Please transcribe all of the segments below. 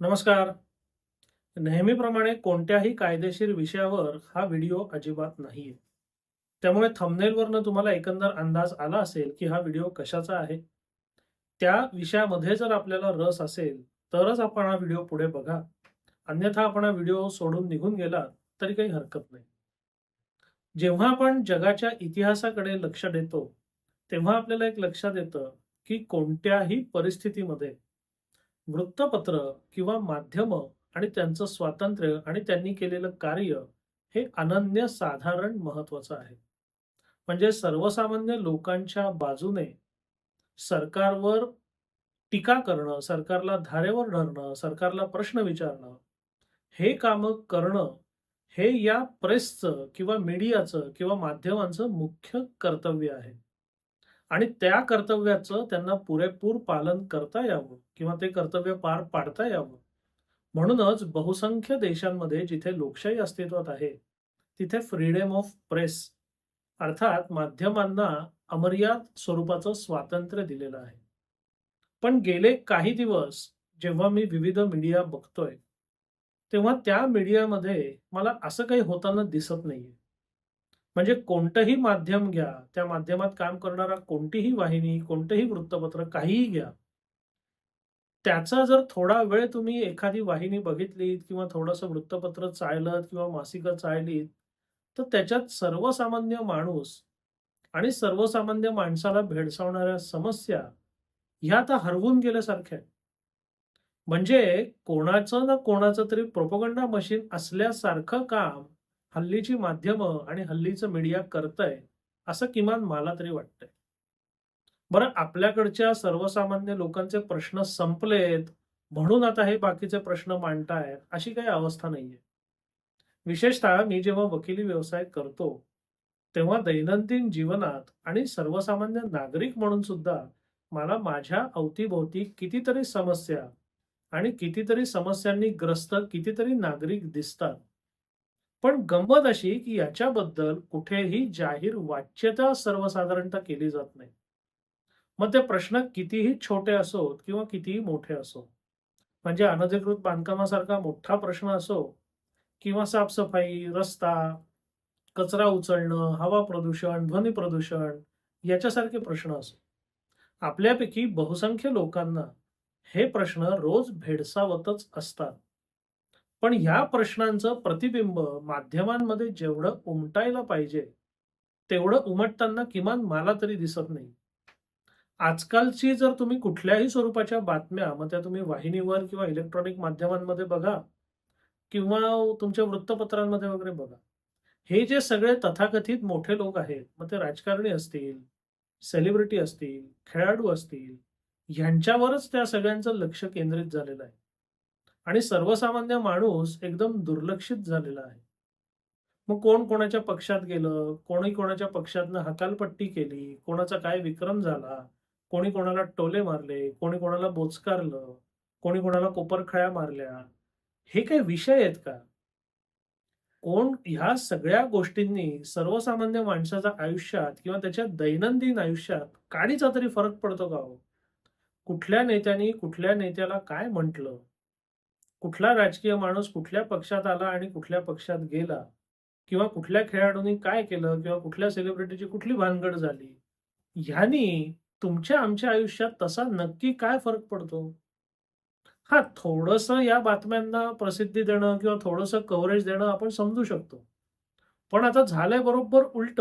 नमस्कार. नेहमीप्रमाणे कोणत्याही कायदेशीर विषयावर हा व्हिडिओ अजिबात नाहीये. त्यामुळे थंबनेलवरनं तुम्हाला एकंदर अंदाज आला असेल की हा व्हिडिओ कशाचा आहे? त्या विषयामध्ये जर आपल्याला रस असेल तरच आपण हा व्हिडिओ पुढे बघा. अन्यथा आपण हा व्हिडिओ सोडून निघून गेला तरी काही हरकत नाही. जेव्हा आपण जगाच्या इतिहासाकडे लक्ष देतो तेव्हा आपल्याला एक लक्षात येतं की कोणत्याही परिस्थितीमध्ये वृत्तपत्र किंवा माध्यम आणि त्यांचं स्वातंत्र्य आणि त्यांनी केलेलं कार्य हे अनन्य साधारण महत्वाचं आहे. म्हणजे सर्वसामान्य लोकांच्या बाजूने सरकारवर टीका करणं सरकारला धारेवर धरणं सरकारला प्रश्न विचारणं हे काम करणं हे या प्रेसचं किंवा मीडियाचं किंवा माध्यमांचं मुख्य कर्तव्य आहे. आणि त्या कर्तव्याचं त्यांना पुरेपूर पालन करता यावं किंवा ते कर्तव्य पार पाडता यावं. म्हणूनच बहुसंख्य देशांमध्ये जिथे लोकशाही अस्तित्वात आहे तिथे फ्रीडम ऑफ प्रेस अर्थात माध्यमांना अमर्याद स्वरूपाचं स्वातंत्र्य दिलेलं आहे. पण गेले काही दिवस जेव्हा मी विविध मीडिया बघतोय तेव्हा त्या मीडियामध्ये मला असं काही होताना दिसत नाहीये. म्हणजे कोणतंही माध्यम घ्या त्या माध्यमात काम करणारा कोणतीही वाहिनी कोणतंही वृत्तपत्र काहीही घ्या. त्याचा जर थोडा वेळ तुम्ही एखादी वाहिनी बघितलीत किंवा थोडंसं वृत्तपत्र चाळलं किंवा मासिकं चाळलीत तर त्याच्यात सर्वसामान्य माणूस आणि सर्वसामान्य माणसाला भेडसावणाऱ्या समस्या ह्या आता हरवून गेल्यासारख्या म्हणजे कोणाचं ना कोणाचं तरी प्रोपोगंडा मशीन असल्यासारखं काम हल्लीची माध्यमं आणि हल्लीचं मीडिया करतंय असं किमान मला तरी वाटतंय. बरं आपल्याकडच्या सर्वसामान्य लोकांचे प्रश्न संपलेत म्हणून आता हे बाकीचे प्रश्न मांडतायत अशी काही अवस्था नाहीये. विशेषतः मी जेव्हा वकिली व्यवसाय करतो तेव्हा दैनंदिन जीवनात आणि सर्वसामान्य नागरिक म्हणून सुद्धा मला माझ्या अवतीभोवती कितीतरी समस्या आणि कितीतरी समस्यांनी ग्रस्त कितीतरी नागरिक दिसतात. पण गंमत अशी की याच्याबद्दल कुठेही जाहीर वाच्यता सर्वसाधारणतः केली जात नाही. मग ते प्रश्न कितीही छोटे असोत किंवा कितीही मोठे असो म्हणजे अनधिकृत बांधकामासारखा मोठा प्रश्न असो किंवा साफसफाई रस्ता कचरा उचलणं हवा प्रदूषण ध्वनी प्रदूषण याच्यासारखे प्रश्न असो. आपल्यापैकी बहुसंख्य लोकांना हे प्रश्न रोज भेडसावतच असतात. पण ह्या प्रश्नांचं प्रतिबिंब माध्यमांमध्ये जेवढं उमटायला पाहिजे तेवढं उमटताना किमान मला तरी दिसत नाही. आजकालची जर तुम्ही कुठल्याही स्वरूपाच्या बातम्या मग त्या तुम्ही वाहिनीवर किंवा इलेक्ट्रॉनिक माध्यमांमध्ये बघा किंवा तुमच्या वृत्तपत्रांमध्ये वगैरे बघा. हे जे सगळे तथाकथित मोठे लोक आहेत मग ते राजकारणी असतील सेलिब्रिटी असतील खेळाडू असतील ह्यांच्यावरच त्या सगळ्यांचं लक्ष केंद्रित झालेलं आहे. आणि सर्वसामान्य माणूस एकदम दुर्लक्षित झालेला आहे. मग कोण कोणाच्या पक्षात गेलं? कोणी कोणाच्या पक्षातनं हकालपट्टी केली? कोणाचा काय विक्रम झाला? कोणी कोणाला टोले मारले? कोणी कोणाला बोचकारलं? कोणी कोणाला कोपरखळ्या मारल्या? हे काही विषय आहेत का? कोण ह्या सगळ्या गोष्टींनी सर्वसामान्य माणसाच्या आयुष्यात किंवा त्याच्या दैनंदिन आयुष्यात काडीचा तरी फरक पडतो का हो? कुठल्या नेत्याने कुठल्या नेत्याला काय म्हटलं? कुठला राजकीय माणूस कुठल्या पक्षात आला आणि कुठल्या पक्षात गेला? किंवा कुठल्या खेळाडूंनी काय केलं? किंवा कुठल्या सेलिब्रिटीची कुठली भानगड झाली? ह्यानी तुमच्या आमच्या आयुष्यात तसा नक्की काय फरक पडतो? हा थोडस या बातम्यांना प्रसिद्धी देणं किंवा थोडस कव्हरेज देणं आपण समजू शकतो. पण आता झालंय बरोबर उलट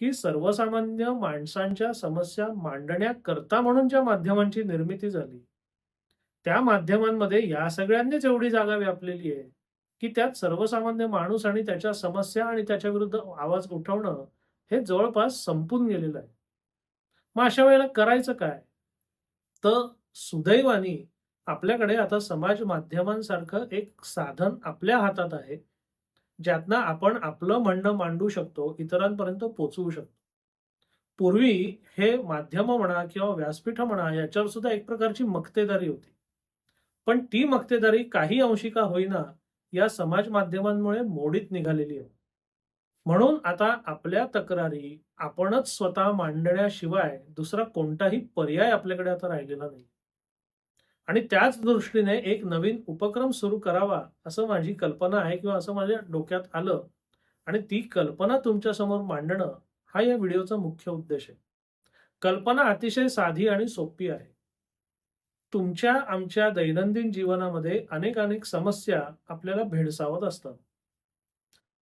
की सर्वसामान्य माणसांच्या समस्या मांडण्याकरता म्हणून ज्या माध्यमांची निर्मिती झाली त्या माध्यमांमध्ये या सगळ्यांनीच एवढी जागा व्यापलेली आहे की त्यात सर्वसामान्य माणूस आणि त्याच्या समस्या आणि त्याच्या विरुद्ध आवाज उठवणं हे जवळपास संपून गेलेलं आहे. मग अशा वेळेला करायचं काय? तर सुदैवानी आपल्याकडे आता समाज माध्यमांसारखं एक साधन आपल्या हातात आहे ज्यातनं आपण आपलं म्हणणं मांडू शकतो इतरांपर्यंत पोचवू शकतो. पूर्वी हे माध्यम म्हणा किंवा व्यासपीठ म्हणा याच्यावर सुद्धा एक प्रकारची मक्तेदारी होती. पण ती मक्तेदारी काही अंशी का होईना या समाज माध्यमांमुळे मोडीत निघालेली आहे. म्हणून आता आपल्या तक्रारी आपणच स्वतः मांडण्याशिवाय दुसरा कोणताही पर्याय आपल्याकडे आता राहिलेला नाही. आणि त्याच दृष्टीने एक नवीन उपक्रम सुरू करावा असं माझी कल्पना आहे किंवा असं माझ्या डोक्यात आलं आणि ती कल्पना तुमच्यासमोर मांडणं हा या व्हिडिओचा मुख्य उद्देश आहे. कल्पना अतिशय साधी आणि सोपी आहे. तुमच्या आमच्या दैनंदिन जीवनामध्ये अनेक अनेक समस्या आपल्याला भेडसावत असतात.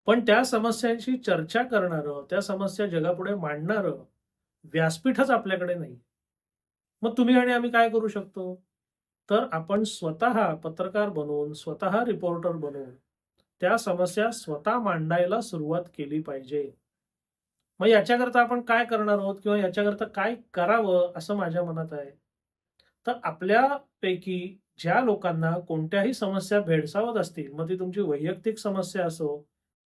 पण त्या समस्यांशी चर्चा करणारं त्या समस्या जगापुढे मांडणारं व्यासपीठच आपल्याकडे नाही. मग तुम्ही आणि आम्ही काय करू शकतो? तर आपण स्वतः पत्रकार बनवून स्वतः रिपोर्टर बनवून त्या समस्या स्वतः मांडायला सुरुवात केली पाहिजे. मग याच्याकरता आपण काय करणार आहोत? किंवा याच्याकरता काय करावं? असं माझ्या मनात आहे. तर आपल्यापैकी ज्या लोकांना कोणत्याही समस्या भेडसावत असतील मग ती तुमची वैयक्तिक समस्या असो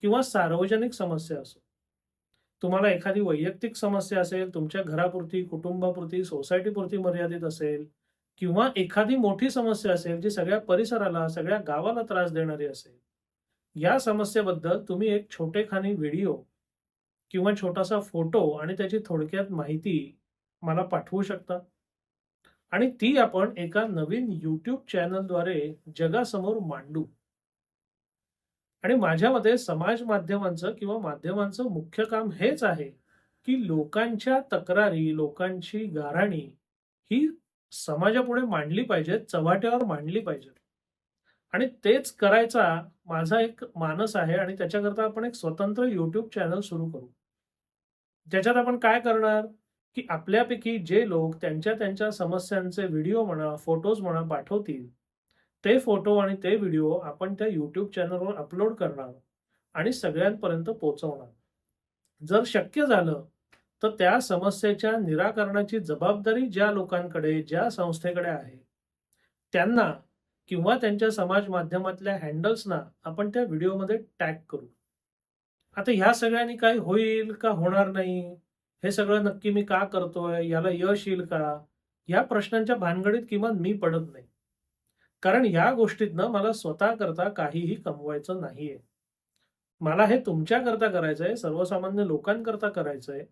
किंवा सार्वजनिक समस्या असो तुम्हाला एखादी वैयक्तिक समस्या असेल तुमच्या घरापुरती कुटुंबापुरती सोसायटीपुरती मर्यादित असेल किंवा एखादी मोठी समस्या असेल जी सगळ्या परिसराला सगळ्या गावाला त्रास देणारी असेल या समस्येबद्दल तुम्ही एक छोटेखानी व्हिडिओ किंवा छोटासा फोटो आणि त्याची थोडक्यात माहिती मला पाठवू शकता? आणि ती आपण एका नवीन युट्यूब चॅनलद्वारे जगासमोर मांडू. आणि माझ्या मते समाज माध्यमांचं किंवा माध्यमांचं मुख्य काम हेच आहे की लोकांच्या तक्रारी लोकांची गाराणी ही समाजापुढे मांडली पाहिजेत चव्हाट्यावर मांडली पाहिजेत आणि तेच करायचा माझा एक मानस आहे आणि त्याच्याकरता आपण एक स्वतंत्र युट्यूब चॅनल सुरू करू. ज्याच्यात आपण काय करणार? की आपल्यापैकी जे लोक त्यांच्या त्यांच्या समस्यांचे व्हिडिओ म्हणा फोटोज म्हणा पाठवतील ते फोटो आणि ते व्हिडिओ आपण त्या यूट्यूब चॅनलवर अपलोड करणार आणि सगळ्यांपर्यंत पोहोचवणार. जर शक्य झालं तर त्या समस्येच्या निराकरणाची जबाबदारी ज्या लोकांकडे ज्या संस्थेकडे आहे त्यांना किंवा त्यांच्या समाज माध्यमातल्या हँडल्सना आपण त्या व्हिडिओमध्ये टॅग करू. आता ह्या सगळ्यांनी काही होईल का होणार नाही? हे सगळं नक्की मी का करतोय? याला यश येईल का? या प्रश्नांच्या भानगडीत किमान मी पडत नाही. कारण या गोष्टीतनं मला स्वतः करता काहीही कमवायचं नाहीये. मला हे तुमच्याकरता करायचंय सर्वसामान्य लोकांकरता करायचंय.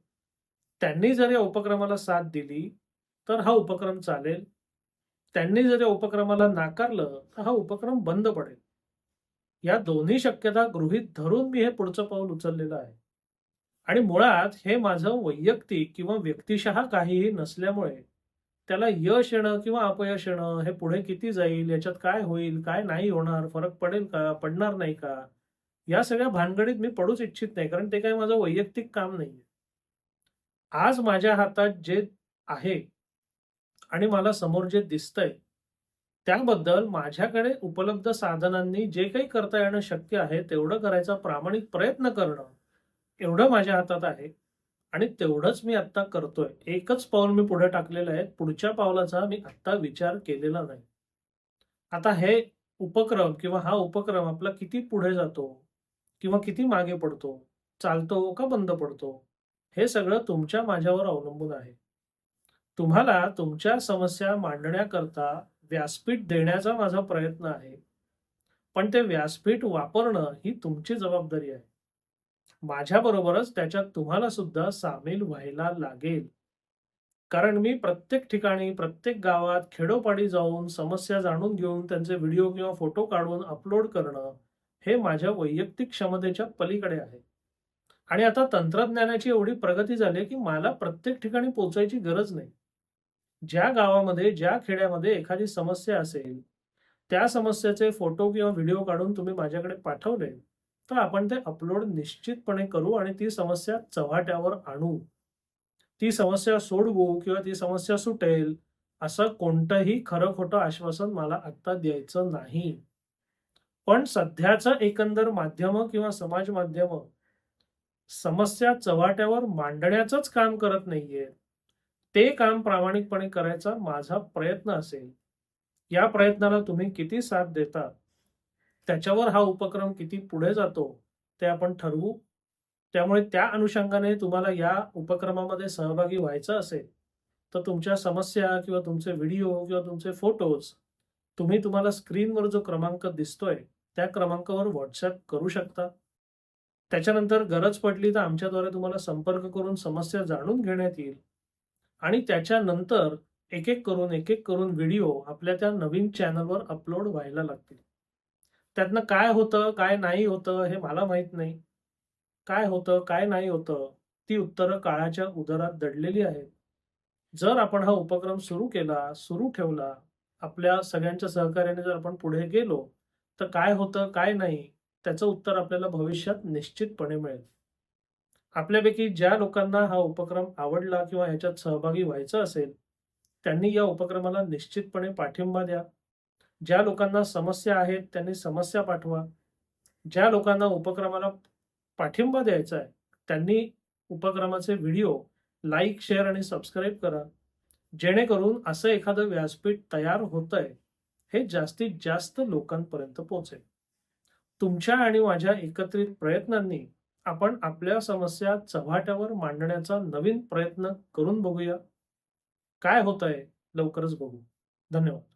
त्यांनी जर या उपक्रमाला साथ दिली तर हा उपक्रम चालेल. त्यांनी जर या उपक्रमाला नाकारलं तर हा उपक्रम बंद पडेल. या दोन्ही शक्यता गृहीत धरून मी हे पुढचं पाऊल उचललेलं आहे. आणि मुळात हे माझं वैयक्तिक किंवा व्यक्तिशः काहीही नसल्यामुळे त्याला यश येणं किंवा अपयश येणं हे पुढे किती जाईल याच्यात काय होईल काय नाही होणार फरक पडेल का पडणार नाही का या सगळ्या भानगडीत मी पडूच इच्छित नाही कारण ते काही माझं वैयक्तिक काम नाहीये. आज माझ्या हातात जे आहे आणि मला समोर जे दिसतंय त्याबद्दल माझ्याकडे उपलब्ध साधनांनी जे काही करता येणं शक्य आहे तेवढं करायचा प्रामाणिक प्रयत्न करणं एवढं माझ्या हातात आहे आणि तेवढंच मी आता करतोय. एकच पाऊल मी पुढे टाकलेलं आहे. पुढच्या पावलाचा मी आत्ता विचार केलेला नाही. आता हे उपक्रम किंवा हा उपक्रम आपला किती पुढे जातो किंवा किती मागे पडतो चालतो का बंद पडतो हे सगळं तुमच्या माझ्यावर अवलंबून आहे. तुम्हाला तुमच्या समस्या मांडण्याकरता व्यासपीठ देण्याचा माझा प्रयत्न आहे. पण ते व्यासपीठ वापरणं ही तुमची जबाबदारी आहे. माझ्याबरोबरच त्याच्यात तुम्हाला सुद्धा सामील व्हायला लागेल. कारण मी प्रत्येक ठिकाणी प्रत्येक गावात खेडोपाडी जाऊन समस्या जाणून घेऊन त्यांचे व्हिडिओ किंवा फोटो काढून अपलोड करणं हे माझ्या वैयक्तिक क्षमतेच्या पलीकडे आहे. आणि आता तंत्रज्ञानाची एवढी प्रगती झाली की मला प्रत्येक ठिकाणी पोचायची गरज नाही. ज्या गावामध्ये ज्या खेड्यामध्ये एखादी समस्या असेल त्या समस्येचे फोटो किंवा व्हिडिओ काढून तुम्ही माझ्याकडे पाठवले तर आपण ते अपलोड निश्चितपणे करू आणि ती समस्या चव्हाट्यावर आणू. ती समस्या सोडवू किंवा ती समस्या सुटेल असं कोणतंही खरं खोटं आश्वासन मला आत्ता द्यायचं नाही. पण सध्याचं एकंदर माध्यम किंवा समाज माध्यम समस्या चव्हाट्यावर मांडण्याचंच काम करत नाहीये. ते काम प्रामाणिकपणे करायचा माझा प्रयत्न असेल. या प्रयत्नाला तुम्ही किती साथ देता? त्याच्यावर हा उपक्रम किती पुढे जातो ते आपण ठरवू. त्यामुळे त्या अनुषंगाने तुम्हाला या उपक्रमामध्ये सहभागी व्हायचं असेल तर तुमच्या समस्या किंवा तुमचे व्हिडिओ किंवा तुमचे फोटोज तुम्ही तुम्हाला स्क्रीनवर जो क्रमांक दिसतोय त्या क्रमांकावर व्हॉट्सअप करू शकता. त्याच्यानंतर गरज पडली तर आमच्याद्वारे तुम्हाला संपर्क करून समस्या जाणून घेण्यात येईल. आणि त्याच्यानंतर एक एक करून एक एक करून व्हिडिओ आपल्या त्या नवीन चॅनलवर अपलोड व्हायला लागतील. त्यातनं काय होतं काय नाही होतं हे मला माहीत नाही. काय होतं काय नाही होतं ती उत्तरं काळाच्या उदरात दडलेली आहेत. जर आपण हा उपक्रम सुरू केला सुरू ठेवला आपल्या सगळ्यांच्या सहकार्याने जर आपण पुढे गेलो तर काय होतं काय नाही त्याचं उत्तर आपल्याला भविष्यात निश्चितपणे मिळेल. आपल्यापैकी ज्या लोकांना हा उपक्रम आवडला किंवा ह्याच्यात सहभागी व्हायचं असेल त्यांनी या उपक्रमाला निश्चितपणे पाठिंबा द्या. ज्या लोकांना समस्या आहेत त्यांनी समस्या पाठवा. ज्या लोकांना उपक्रमाला पाठिंबा द्यायचा आहे त्यांनी उपक्रमाचे व्हिडिओ लाईक शेअर आणि सबस्क्राईब करा. जेणेकरून असं एखादं व्यासपीठ तयार होतंय हे जास्तीत जास्त लोकांपर्यंत पोहोचेल. तुमच्या आणि माझ्या एकत्रित प्रयत्नांनी आपण आपल्या समस्या चव्हाट्यावर मांडण्याचा नवीन प्रयत्न करून बघूया. काय होतंय लवकरच बघू. धन्यवाद.